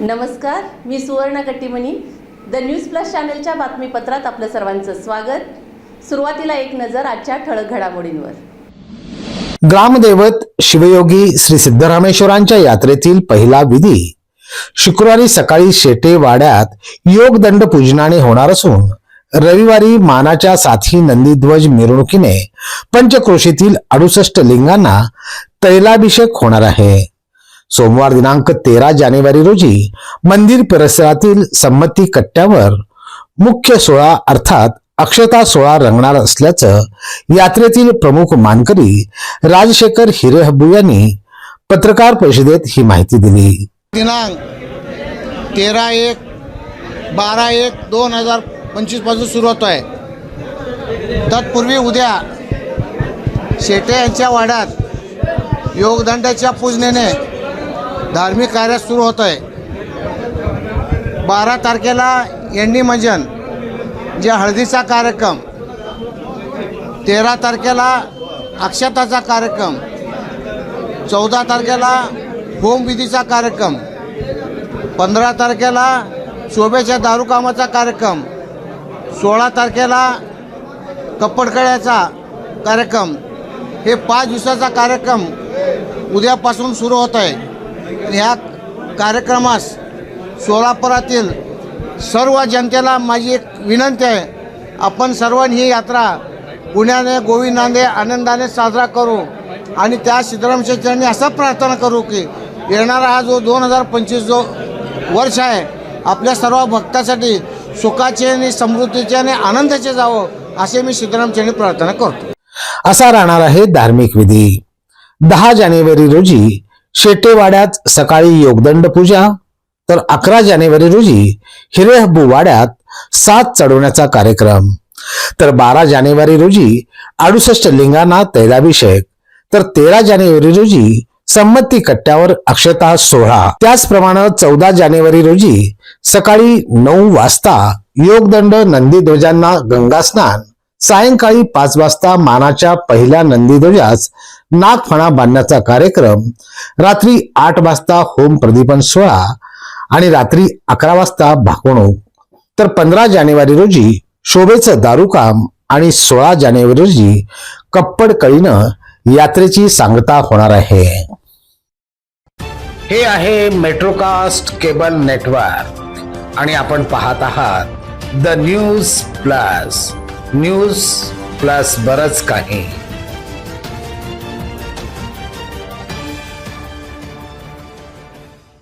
नमस्कार मी सुवर्ण Kattimani. The news plus चॅनलच्या बातमीपत्रात आपलं सर्वांचं स्वागत. सुरुवातीला एक नजर आजच्या ठळक घडामोडींवर. ग्रामदैवत शिवयोगी श्री सिद्धरामेश्वरांच्या यात्रेतील पहिला विधी. शुक्रवारी सकाळी शेटे वाड्यात योगदंड पूजनाने होणार असून रविवारी मानाच्या साथी नंदीध्वज मिरवणुकीने पंचक्रोशीतील अडुसष्ट लिंगांना तैलाभिषेक होणार आहे. सोमवार दिनांक तेरा जानेवारी रोजी मंदिर परिसरातील संमती कट्ट्यावर मुख्य सोहळा अर्थात अक्षता सोहळा रंगणार असल्याचं यात्रेतील प्रमुख मानकरी राजशेखर हिरेहबू यांनी पत्रकार परिषदेत ही माहिती दिली. दिनांक तेरा एक बारा एक दोन हजार पंचवीसपासून सुरू होतो आहे तत्पूर्वी उद्या शेटे यांच्या वाड्यात योगदंडाच्या पूजनेने धार्मिक कार्य सुरू होत आहे बारा तारखेला यांनी मंजन जे हळदीचा कार्यक्रम. तेरा तारखेला अक्षताचा कार्यक्रम. चौदा तारखेला होमविधीचा कार्यक्रम. पंधरा तारखेला शोभेच्या दारूकामाचा कार्यक्रम. सोळा तारखेला कप्पडकळ्याचा कार्यक्रम. हे पाच दिवसाचा कार्यक्रम उद्यापासून सुरू होत आहे ह्या कार्यक्रमास सोलापुरातील सर्व जनतेला माझी एक विनंती आहे. आपण सर्वांनी ही यात्रा पुण्याने गोविंदाने आनंदाने साजरा करू आणि त्या सिद्धरामचंद्रांनी असं प्रार्थना करू की येणारा हा जो दोन हजार पंचवीस जो वर्ष आहे आपल्या सर्व भक्तासाठी सुखाचे आणि समृद्धीचे आणि आनंदाचे जावं असे मी सिद्धरामचंद्रांनी प्रार्थना करतो. असा राहणार आहे धार्मिक विधी. दहा जानेवारी रोजी शेटेवाड्यात सकाळी योगदंड पूजा तर अकरा जानेवारी रोजी हिरेहब्बू वाड्यात सात चढवण्याचा कार्यक्रम. तर बारा जानेवारी रोजी अडुसष्ट लिंगांना तैलाभिषेक तर तेरा जानेवारी रोजी संमती कट्ट्यावर अक्षता सोहळा. त्याचप्रमाणे चौदा जानेवारी रोजी सकाळी नऊ वाजता योगदंड नंदीध्वजांना गंगास्नान सायंकाळी पाच वाजता मानाच्या पहिल्या नंदीध्वजास नागफणा बांधण्याचा कार्यक्रम रात्री आठ वाजता होम प्रदीपन सोहळा आणि रात्री अकरा वाजता भाकवणूक तर पंधरा जानेवारी रोजी शोभेचं दारूकाम आणि सोळा जानेवारी रोजी कप्पड कळीनं यात्रेची सांगता होणार आहे. हे आहे मेट्रोकास्ट केबल नेटवर्क आणि आपण पाहत आहात the news plus. News plus बरच काही.